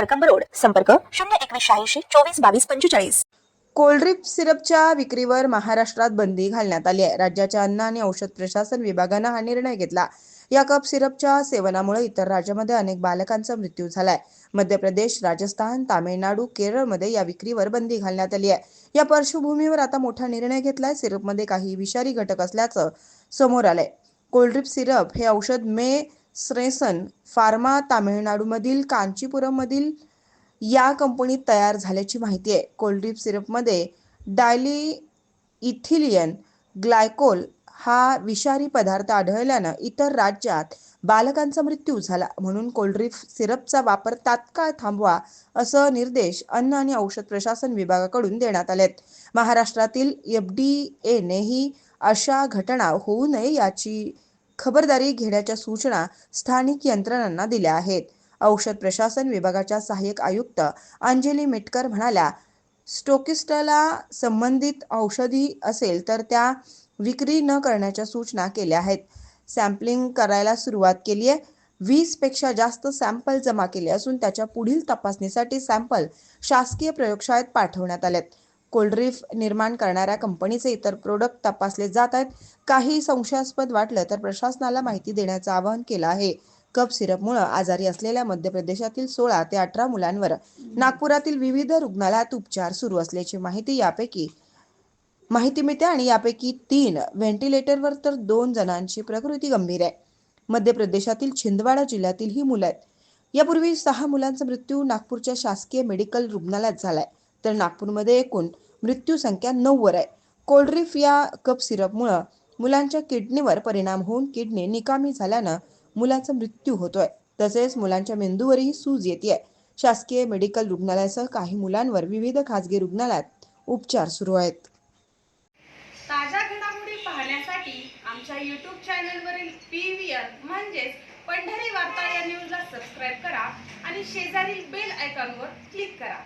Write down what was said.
Karkamb road संपर्क शून्य एकवीस शहाऐंशी चोवीस बावीस पंचेचाळीस. कोल्ड्रिप सिरपच्या विक्रीवर महाराष्ट्रात बंदी घालण्यात आली आहे. राज्याच्या अन्न आणि औषध प्रशासन विभागानं हा निर्णय घेतला. या कप सिरपच्या सेवनामुळे इतर राज्यामध्ये अनेक बालकांचा मृत्यू झालाय. मध्य प्रदेश राजस्थान तामिळनाडू केरळमध्ये या विक्रीवर बंदी घालण्यात आली आहे. या पार्श्वभूमीवर आता मोठा निर्णय घेतलाय. सिरपमध्ये काही विषारी घटक असल्याचं समोर आलंय. कोल्ड्रिप सिरप हे औषध मे स्रेसन फार्मा तामिळनाडूमधील कांचीपुरममधील या कंपनीत तयार झाल्याची माहिती आहे. कोल्ड्रीप सिरपमध्ये डायली इथिलियन ग्लायकोल हा विषारी पदार्थ आढळल्यानं इतर राज्यात बालकांचा मृत्यू झाला. म्हणून कोल्ड्रीप सिरपचा वापर तात्काळ थांबवा असं निर्देश अन्न आणि औषध प्रशासन विभागाकडून देण्यात आलेत. महाराष्ट्रातील एफ डी एनेही अशा घटना होऊ नये याची खबरदारी घेण्याच्या सूचना स्थानिक यंत्रणांना दिल्या आहेत. औषध प्रशासन विभागाच्या सहाय्यक आयुक्त अंजली मिटकर म्हणाल्या स्टोकिस्टला संबंधित औषधी असेल तर त्या विक्री न करण्याच्या सूचना केल्या आहेत. सॅम्पलिंग करायला सुरुवात केली आहे. वीसपेक्षा जास्त सॅम्पल जमा केले असून त्याच्या पुढील तपासणीसाठी सॅम्पल शासकीय प्रयोगशाळेत पाठवण्यात आलेत. कोल्ड्रीफ निर्माण करणाऱ्या कंपनीचे इतर प्रोडक्ट तपासले जात आहेत. काही संशयास्पद वाटलं तर प्रशासनाला माहिती देण्याचं आवाहन केलं आहे. कप सिरपमुळे आजारी असलेल्या मध्य प्रदेशातील सोळा ते अठरा मुलांवर नागपुरातील विविध रुग्णालयात उपचार सुरू असल्याची माहिती यापैकी माहिती मिळते आणि यापैकी तीन व्हेंटिलेटरवर तर दोन जणांची प्रकृती गंभीर आहे. मध्य प्रदेशातील छिंदवाडा जिल्ह्यातील ही मुलं आहेत. यापूर्वी सहा मुलांचा मृत्यू नागपूरच्या शासकीय मेडिकल रुग्णालयात झालाय. तर नागपूरमध्ये एकूण मृत्यू संख्या नऊवर आहे. कोल्ड्रिफ या कप सिरपमुळं मुलांच्या किडनीवर परिणाम होऊन किडनी निकामी झाल्यानं मुलाचा मृत्यू होतोय. तसेच मुलांच्या मेंदूवरही सूज येते शासकीय मेडिकल रुग्णालयासह काही मुलांवर विविध खासगी रुग्णालयात उपचार सुरू आहेत. ताज्या घडामोडी पाहण्यासाठी आमच्या यूट्यूब चॅनलवरील पी व्ही म्हणजेच पंढरी वार्ता या न्यूजला सबस्क्राईब करा आणि शेजारील बेल आयकॉनवर क्लिक करा.